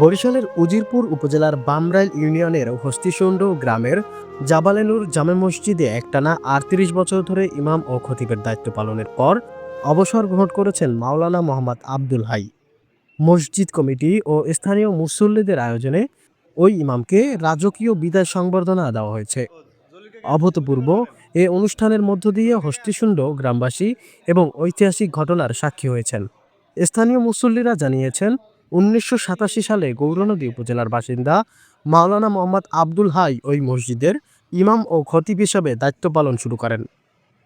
বরিশালের উজিরপুর উপজেলার বামরাইল ইউনিয়নের হস্তিশুণ্ড গ্রামের জাবালেনুর জামে মসজিদে একটানা আটত্রিশ বছর ধরে ইমাম ও খতিবের দায়িত্ব পালনের পর অবসর গ্রহণ করেছেন মাওলানা মোহাম্মদ আব্দুল হাই। মসজিদ কমিটি ও স্থানীয় মুসল্লিদের আয়োজনে ওই ইমামকে রাজকীয় বিদায় সংবর্ধনা দেওয়া হয়েছে। অভূতপূর্ব এ অনুষ্ঠানের মধ্য দিয়ে হস্তিশুণ্ড গ্রামবাসী এবং ঐতিহাসিক ঘটনার সাক্ষী হয়েছেন। স্থানীয় মুসল্লিরা জানিয়েছেন উনিশশো সাতাশি সালে গৌরনদী উপজেলার বাসিন্দা মাওলানা মোহাম্মদ আব্দুল হাই ওই মসজিদের ইমাম ও খতিব হিসাবে দায়িত্ব পালন শুরু করেন।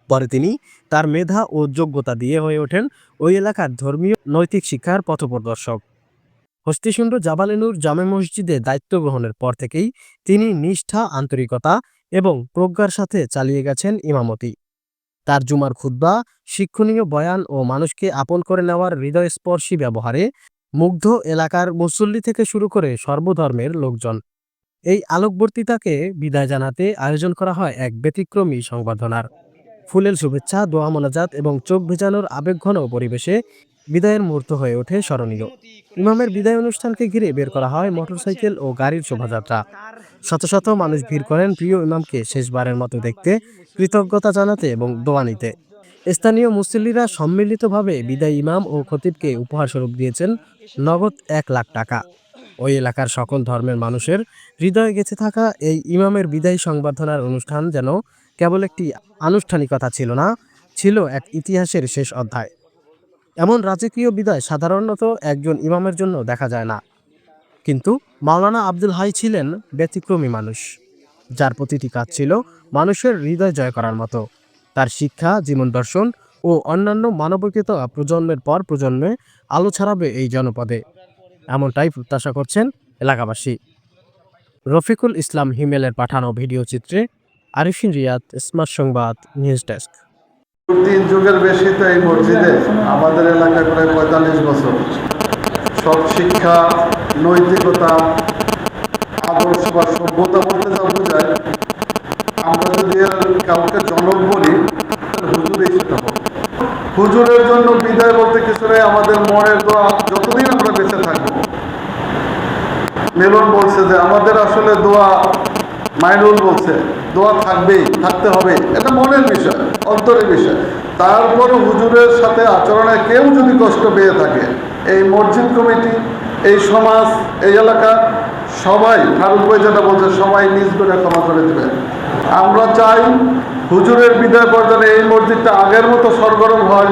পরে তিনি তার মেধা ও যোগ্যতা দিয়ে হয়ে ওঠেন ওই এলাকার ধর্মীয় নৈতিক শিক্ষার পথপ্রদর্শক। হস্তিশুণ্ড জাবালেনুর জামে মসজিদে দায়িত্ব গ্রহণের পর থেকেই তিনি নিষ্ঠা, আন্তরিকতা এবং প্রজ্ঞার সাথে চালিয়ে গেছেন ইমামতি। তার জুমার খুদ্া শিক্ষণীয় বয়ান ও মানুষকে আপন করে নেওয়ার হৃদয়স্পর্শী ব্যবহারে মুগ্ধ এলাকার মুসল্লি থেকে শুরু করে সর্বধর্মের লোকজন। এই আলোকবর্তিতাকে বিদায় জানাতে আয়োজন করা হয় এক ব্যতিক্রমী সংবর্ধনার। ফুলের শুভেচ্ছা, দোয়া মোনাজাত এবং চোখ ভেজানোর আবেগঘন পরিবেশে বিদায়ের মুহূর্ত হয়ে ওঠে স্মরণীয়। ইমামের বিদায় অনুষ্ঠানকে ঘিরে বের করা হয় মোটরসাইকেল ও গাড়ির শোভাযাত্রা। শত শত মানুষ ভিড় করেন প্রিয় ইমামকে শেষবারের মতো দেখতে। কৃতজ্ঞতা জানাতে এবং দোয়া নিতে। স্থানীয় মুসল্লিরা সম্মিলিতভাবে বিদায় ইমাম ও খতিবকে উপহার স্বরূপ দিয়েছেন নগদ এক লাখ টাকা। ওই এলাকার সকল ধর্মের মানুষের হৃদয়ে গেঁথে থাকা এই ইমামের বিদায়ী সংবর্ধনার অনুষ্ঠান যেন কেবল একটি আনুষ্ঠানিকতা ছিল না, ছিল এক ইতিহাসের শেষ অধ্যায়। এমন রাজকীয় বিদায় সাধারণত একজন ইমামের জন্য দেখা যায় না। কিন্তু মাওলানা আব্দুল হাই ছিলেন ব্যতিক্রমী মানুষ, যার প্রতিটি কাজ ছিল মানুষের হৃদয় জয় করার মতো। তার শিক্ষা, জীবন দর্শন ও অন্যান্য মানবিকতা প্রজন্মের পর প্রজন্মে আলো ছড়াবে এই জনপদে। এমনটাই প্রত্যাশা করছেন এলাকাবাসী। রফিকুল ইসলাম হিমেলের পাঠানো ভিডিও চিত্রে আরিফিন রিয়াদ, স্মার্ট সংবাদ, নিউজ ডেস্ক। তিন যুগের বেশি তো এই মসজিদে আমাদের এলাকায় প্রায় পঁয়তাল্লিশ বছর। সব শিক্ষা, নৈতিকতা, আদর্শ বা সভ্যতা বলতে যা বোঝায়, আমরা যদি কাউকে জনক বলি সেটা হবে হুজুরের জন্য বিদায় বলতে কিছু নেই, আমাদের মনের দোয়া যতদিন আমরা বেঁচে থাকব। মেলন বলছে যে, আমাদের আসলে দোয়া, মাইনুল বলছে, দোয়া থাকবেই, থাকতে হবে। এটা মনের বিষয়, অন্তরের বিষয়। তারপর হুজুরের সাথে আচরণে কেউ যদি কষ্ট পেয়ে থাকে, এই মসজিদ কমিটি, এই সমাজ, এই এলাকা, সবাই, ফারুক ভাই যেটা বলছে, সবাই নিজ করে ক্ষমা করে দেবে আমরা চাই হুজুরের বিদায় পর্যন্ত এই মসজিদটা আগের মতো সরগরম হয়।